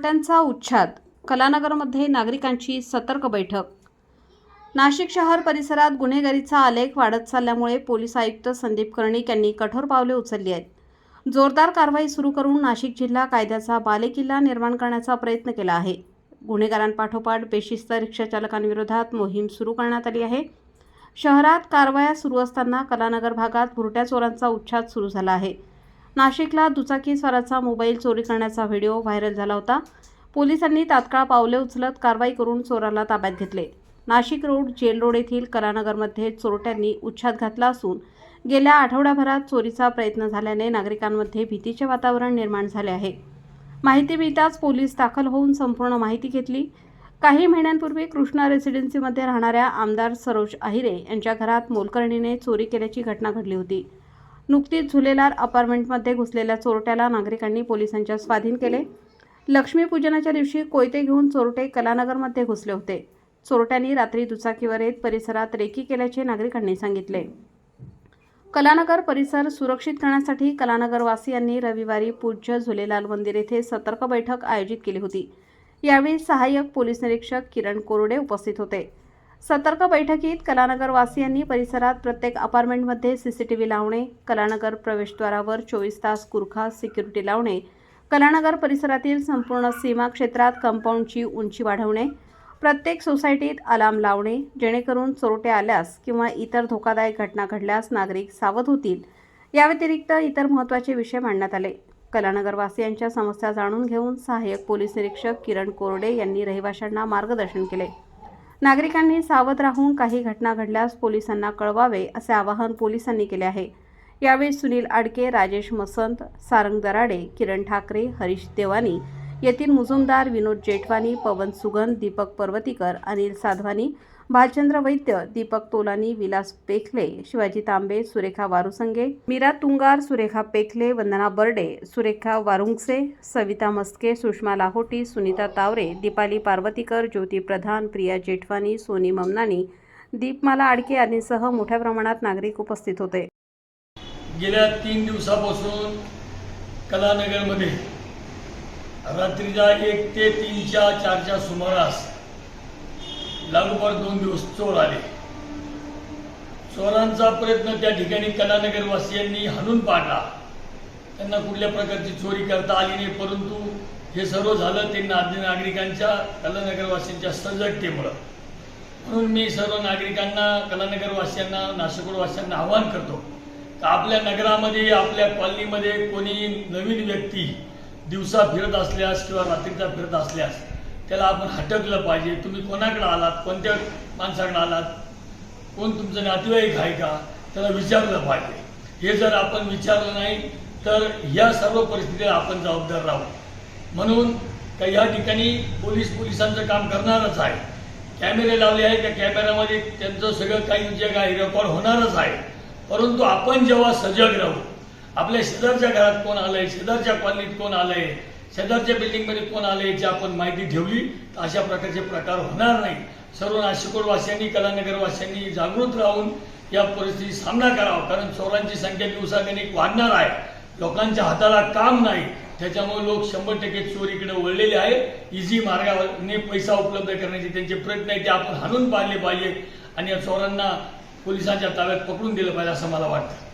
चोरट्यांचा उच्छाद कलानगरमध्ये नागरिकांची सतर्क बैठक. नाशिक शहर परिसरात गुन्हेगारीचा आलेख वाढत चालल्यामुळे पोलीस आयुक्त संदीप कर्णिक यांनी कठोर पावले उचलली आहेत. जोरदार कारवाई सुरू करून नाशिक जिल्हा कायद्याचा बालेकिल्ला निर्माण करण्याचा प्रयत्न केला आहे. गुन्हेगारांपाठोपाठ बेशिस्त रिक्षाचालकांविरोधात मोहीम सुरू करण्यात आली आहे. शहरात कारवाया सुरू असताना कलानगर भागात भुरट्या चोरांचा उच्छाद सुरू झाला आहे. नाशिकला दुचाकी स्वाराचा मोबाईल चोरी करण्याचा व्हिडिओ व्हायरल झाला होता. पोलिसांनी तात्काळ पावले उचलत कारवाई करून चोराला ताब्यात घेतले. नाशिक रोड जेल रोड येथील कलानगरमध्ये चोरट्यांनी उच्छाद घातला असून गेल्या आठवड्याभरात चोरीचा प्रयत्न झाल्याने नागरिकांमध्ये भीतीचे वातावरण निर्माण झाले आहे. माहिती मिळताच पोलीस दाखल होऊन संपूर्ण माहिती घेतली. काही महिन्यांपूर्वी कृष्णा रेसिडेन्सीमध्ये राहणाऱ्या आमदार सरोज अहिरे यांच्या घरात मोलकर्णीने चोरी केल्याची घटना घडली होती. नुकतीच झुलेलार अपार्टमेंटमध्ये घुसलेल्या चोरट्याला नागरिकांनी पोलिसांच्या स्वाधीन केले. लक्ष्मीपूजनाच्या दिवशी कोयते घेऊन चोरटे कलानगरमध्ये घुसले होते. चोरट्यांनी रात्री दुचाकीवर येत परिसरात रेकी केल्याचे नागरिकांनी सांगितले. कलानगर परिसर सुरक्षित करण्यासाठी कलानगरवासियांनी रविवारी पूज्य झुलेलाल मंदिर येथे सतर्क बैठक आयोजित केली होती. यावेळी सहाय्यक पोलीस निरीक्षक किरण कोरडे उपस्थित होते. सतर्क बैठकीत कलानगरवासियांनी परिसरात प्रत्येक अपार्टमेंटमध्ये सी सी टी व्ही लावणे कलानगर प्रवेशद्वारावर चोवीस तास कुरखा सिक्युरिटी लावणे कलानगर परिसरातील संपूर्ण सीमा क्षेत्रात कंपाऊंडची उंची वाढवणे प्रत्येक सोसायटीत अलार्म लावणे जेणेकरून चोरटे आल्यास किंवा इतर धोकादायक घटना घडल्यास नागरिक सावध होतील. या व्यतिरिक्त इतर महत्त्वाचे विषय मांडण्यात आले. कलानगरवासियांच्या समस्या जाणून घेऊन सहाय्यक पोलीस निरीक्षक किरण कोरडे यांनी रहिवाशांना मार्गदर्शन केले. नागरिकांनी सावध राहून काही घटना घडल्यास पोलिसांना कळवावे असे आवाहन पोलिसांनी केले आहे. यावेळी सुनील आडके राजेश मसंत सारंग दराडे किरण ठाकरे हरीश देवानी येथील मुजुमदार विनोद जेठवानी पवन सुगंध दीपक पर्वतीकर अनिल साधवानी भालचंद्र वैद्य दीपक तोलानी विलास पेखले शिवाजी तांबे सुरेखा वारुसंगे मीरा तुंगार सुरेखा पेखले वंदना बर्डे सुरेखा वारुंगसे सविता मस्के सुषमा लाहोटी सुनीता तावरे दीपाली पार्वतीकर ज्योती प्रधान प्रिया जेठवानी सोनी ममनानी दीपमाला आडके आदींसह मोठ्या प्रमाणात नागरिक उपस्थित होते. गेल्या तीन दिवसापासून कलानगरमध्ये रात्रीच्या एक ते तीनच्या चारच्या सुमारास लागोपाठ दोन दिवस चोर आले. चोरांचा प्रयत्न त्या ठिकाणी कलानगरवासियांनी हाणून पाडला. त्यांना कुठल्या प्रकारची चोरी करता आली नाही परंतु हे सर्व झालं ते आद्य नागरिकांच्या कलानगरवासींच्या सजगतेमुळं. म्हणून मी सर्व नागरिकांना कलानगरवासियांना नाशिकोडवासियांना आवाहन करतो तर आपल्या नगरामध्ये आपल्या कॉलनीमध्ये कोणी नवीन व्यक्ती दिवसा फिरत असल्यास किंवा रात्रीचा फिरत असल्यास त्याला आपण हटकलं पाहिजे. तुम्ही कोणाकडे आलात? कोणत्या माणसाकडे आलात? कोण तुमचं नातेवाईक आहे का? त्याला विचारलं पाहिजे. हे जर आपण विचारलं नाही तर या सर्व परिस्थितीला आपण जबाबदार राहू. म्हणून का या ठिकाणी पोलीस पोलिसांचं काम करणारच आहे. कॅमेरे लावले आहे त्या कॅमेऱ्यामध्ये त्यांचं सगळं काही जे काही रेकॉर्ड होणारच आहे. परंतु आपण जेव्हा सजग राहू आपल्या शेजारच्या घरात कोण आलंय? शेजारच्या कॉलनीत कोण आलंय? शेजारच्या बिल्डिंगमध्ये कोण आले याची आपण माहिती ठेवली तर अशा प्रकारचे प्रकार होणार नाही. सर्व नाशिकोडवासियांनी कलानगरवासियांनी जागृत राहून या परिस्थितीचा सामना करावा. कारण चोरांची संख्या दिवसागणिक वाढणार आहे. लोकांच्या हाताला काम नाही. त्याच्यामुळे लोक शंभर टक्के चोरीकडे वळलेले आहे इझी मार्गाने पैसा उपलब्ध करण्याचे त्यांचे प्रयत्न आहे ते आपण हाणून पाडले पाहिजे आणि या चोरांना पोलिसांच्या ताब्यात पकडून दिलं पाहिजे असं मला वाटतं.